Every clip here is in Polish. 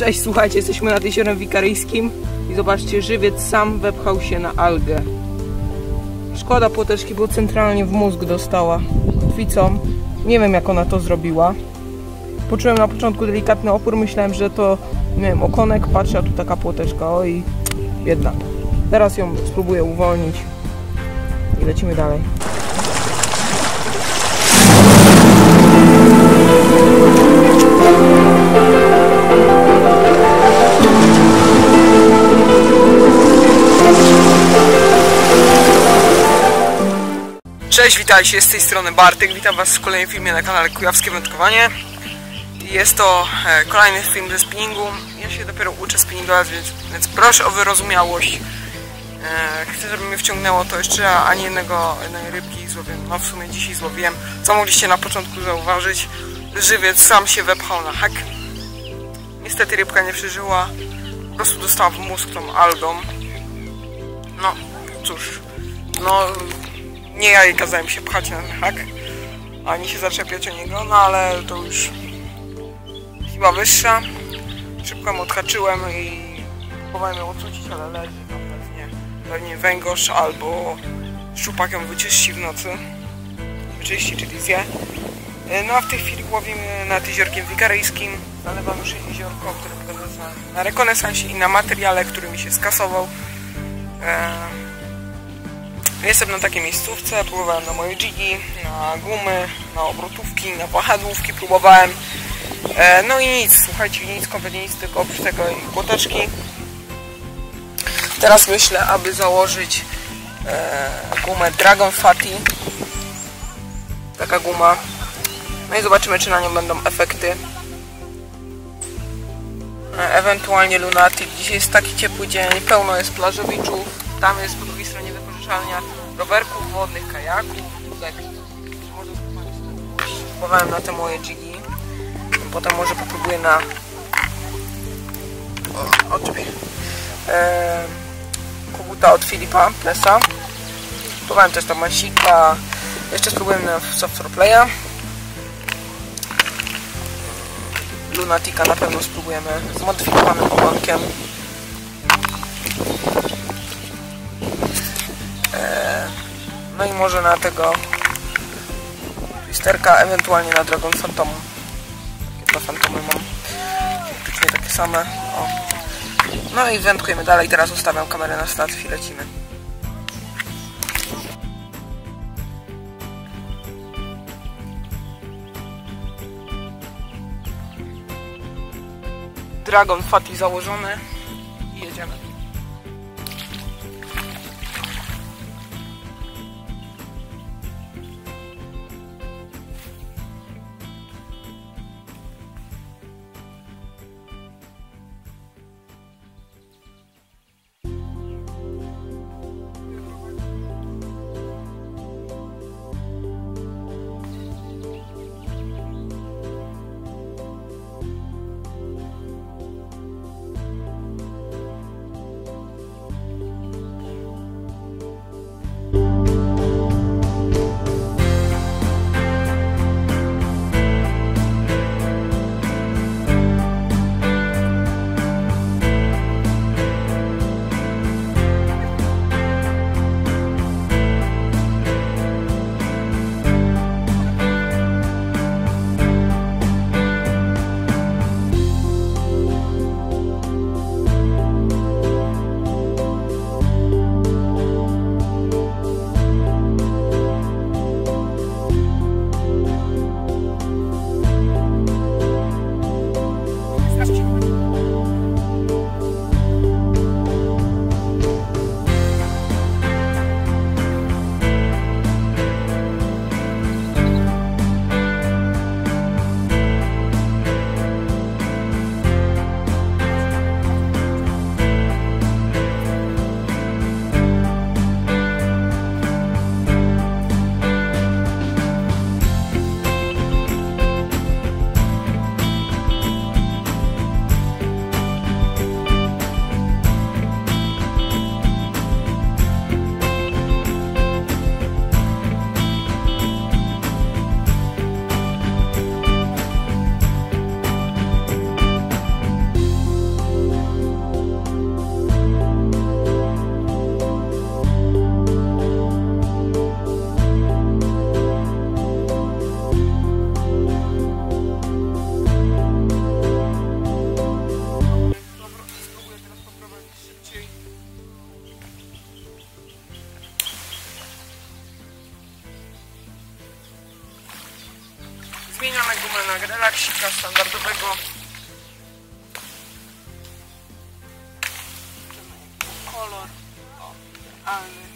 Cześć, słuchajcie, jesteśmy nad jeziorem wikaryjskim i zobaczcie, żywiec sam wepchał się na algę. Szkoda płoteczki, bo centralnie w mózg dostała kotwicą. Nie wiem jak ona to zrobiła. Poczułem na początku delikatny opór, myślałem, że to, nie wiem, okonek, patrzę, a tu taka płoteczka, oj, biedna. Teraz ją spróbuję uwolnić i lecimy dalej. Cześć, witajcie, z tej strony Bartek, witam was w kolejnym filmie na kanale Kujawskie Wędkowanie. Jest to e, kolejny film ze spinningu. Ja się dopiero uczę spinningować, więc, więc proszę o wyrozumiałość. E, Chcę, żeby mnie wciągnęło to jeszcze, ani jednego, jednej rybki złowiłem. No w sumie dzisiaj złowiłem. Co mogliście na początku zauważyć? Żywiec sam się wepchał na hak. Niestety rybka nie przeżyła. Po prostu dostała w mózg tą algą. No, cóż. No, nie ja jej kazałem się pchać na ten hak, ani się zaczepiać o niego, no ale to już chyba wyższa. Szybko ją odhaczyłem i próbowałem ją odrzucić, ale leży no pewnie, pewnie węgorz albo szczupak ją wyczyści w nocy. Wyczyści, czyli zje. No a w tej chwili łowimy nad jeziorkiem wikaryjskim. Zalewam już jeziorko, które wygląda na rekonesansie i na materiale, który mi się skasował. Eee, Jestem na takiej miejscówce, próbowałem na moje jigi, na gumy, na obrotówki, na wahadłówki próbowałem. E, no i nic, słuchajcie, nic, kompletnie nic, tylko oprócz tego i płoteczki. Teraz myślę, aby założyć e, gumę Dragon Fatty. Taka guma. No i zobaczymy, czy na nią będą efekty. E, ewentualnie Lunatic. Dzisiaj jest taki ciepły dzień, pełno jest plażowiczów. Tam jest wypożyczalnia rowerków wodnych, kajaków, Próbowałem na te moje jigi. Potem może popróbuję na o, odczepie. Eee, koguta od Filipa Plesa. Próbowałem też tam Masika. Jeszcze spróbuję na Software Playa. Lunatica na pewno spróbujemy zmodyfikowanym ogonkiem. No i może na tego twisterka, ewentualnie na Dragon. Takie dwa fantomy mam. Praktycznie takie same. O. No i wędkujemy dalej. Teraz ustawiam kamerę na start i lecimy. Dragon Fatty założony jedziemy. Idealny.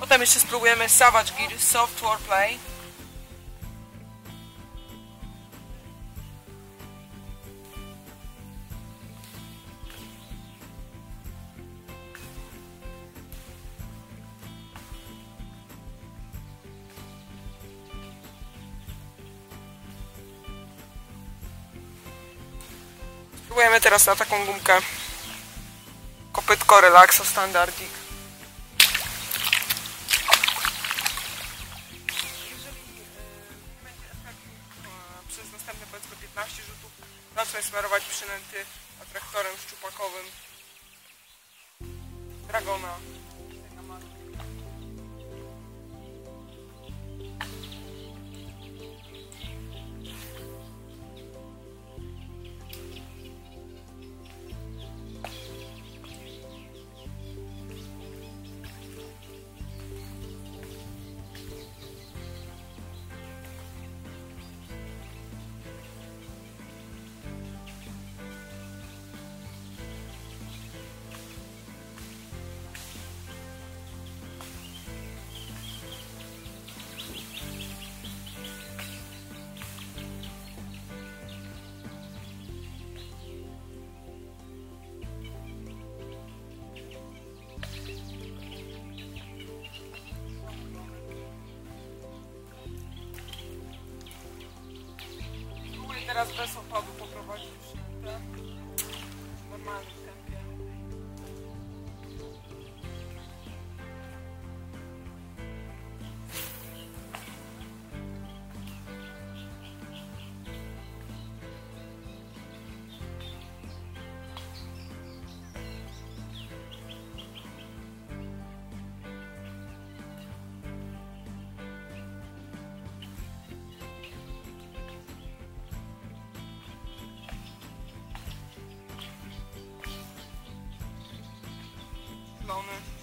Potem jeszcze spróbujemy Savage Gear Soft Warplay. Spróbujemy teraz na taką gumkę kopytko Relaxo Standardzik. Jeżeli nie będzie efektu przez następne powiedzmy 15 rzutów, zacznę smarować przynęty atraktorem szczupakowym Dragona. Spróbuję Palmer.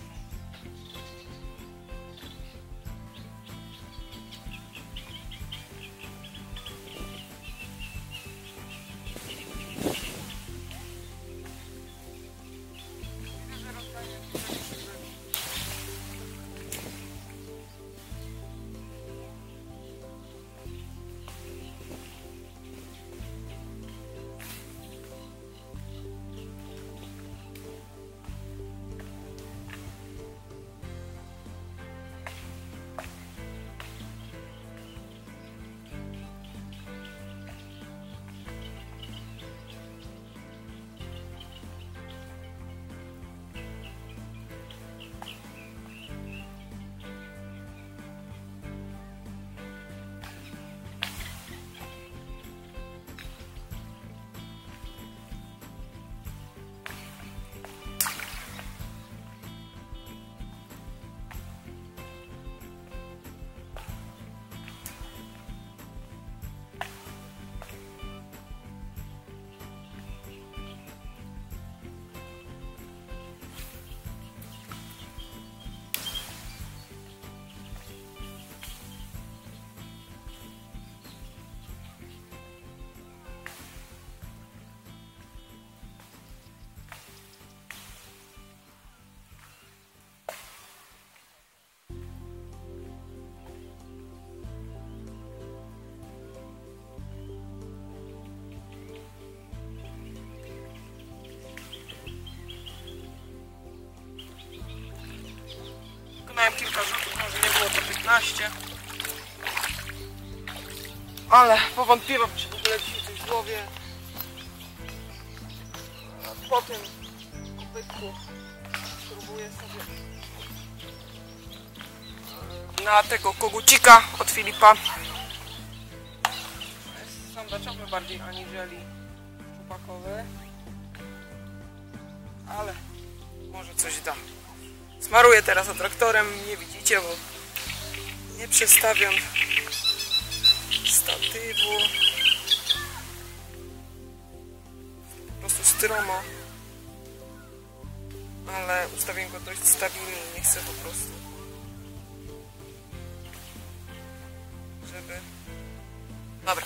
15. Ale powątpiewam, czy w ogóle coś złowię. A Po tym kopytku spróbuję sobie e, na tego kogucika od Filipa. Jest sandaczowy bardziej aniżeli szczupakowy. Ale może coś da. Smaruję teraz atraktorem, nie widzicie, bo nie przestawiam statywu. Po prostu stromo. Ale ustawiłem go dość stabilnie i nie chcę po prostu żeby... Dobra.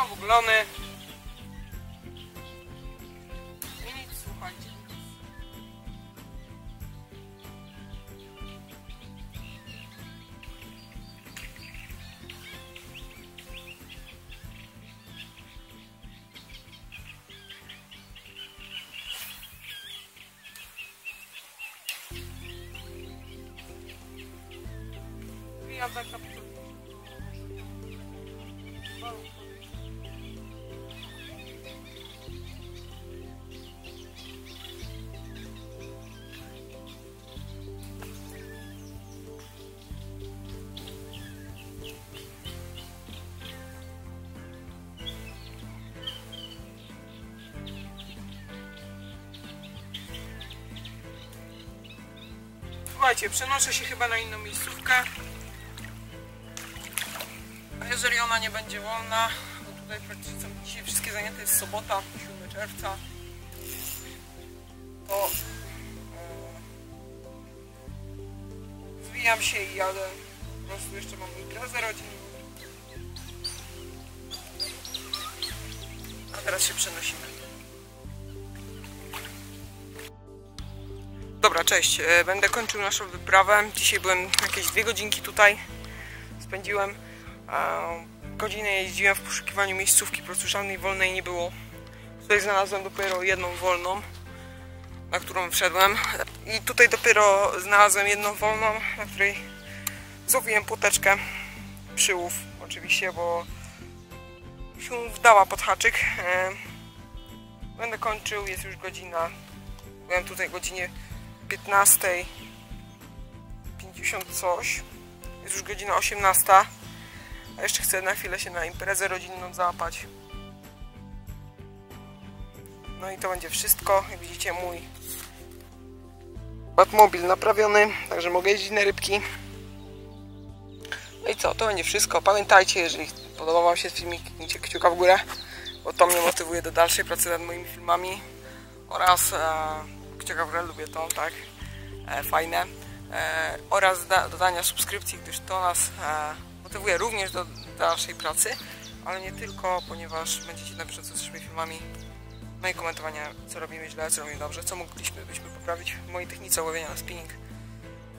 Znowu glony. I nic, słuchajcie. Ja taka Słuchajcie, przenoszę się chyba na inną miejscówkę. A jeżeli ona nie będzie wolna, bo tutaj praktycznie dzisiaj wszystkie zajęte, jest sobota, 7 czerwca, to e, zwijam się i jadę. Po prostu jeszcze mam imprezę rodzinną. A teraz się przenosimy. Dobra, cześć. E, Będę kończył naszą wyprawę. Dzisiaj byłem jakieś dwie godzinki tutaj. Spędziłem. Godzinę jeździłem w poszukiwaniu miejscówki, po prostu żadnej wolnej nie było. Tutaj znalazłem dopiero jedną wolną, na którą wszedłem. I tutaj dopiero znalazłem jedną wolną, na której złowiłem płoteczkę. Przyłów oczywiście, bo się wdała pod haczyk. E, Będę kończył, jest już godzina. Byłem tutaj godzinie 15.50 coś. Jest już godzina 18. A jeszcze chcę na chwilę się na imprezę rodzinną załapać. No i to będzie wszystko. Jak widzicie mój Batmobil naprawiony, także mogę jeździć na rybki. No i co, to będzie wszystko. Pamiętajcie, jeżeli podobał Wam się filmik, kliknijcie kciuka w górę, bo to mnie motywuje do dalszej pracy nad moimi filmami oraz e, górę, lubię to, tak, e, fajne e, oraz da, dodania subskrypcji, gdyż to nas e, motywuje również do dalszej pracy, ale nie tylko, ponieważ będziecie na bieżąco z naszymi filmami no i komentowania, co robimy źle, co robimy dobrze, co mogliśmy byśmy poprawić w mojej technice łowienia na spinning.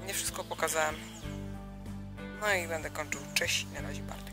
Nie wszystko pokazałem. No i będę kończył. Cześć, na razie Bartek.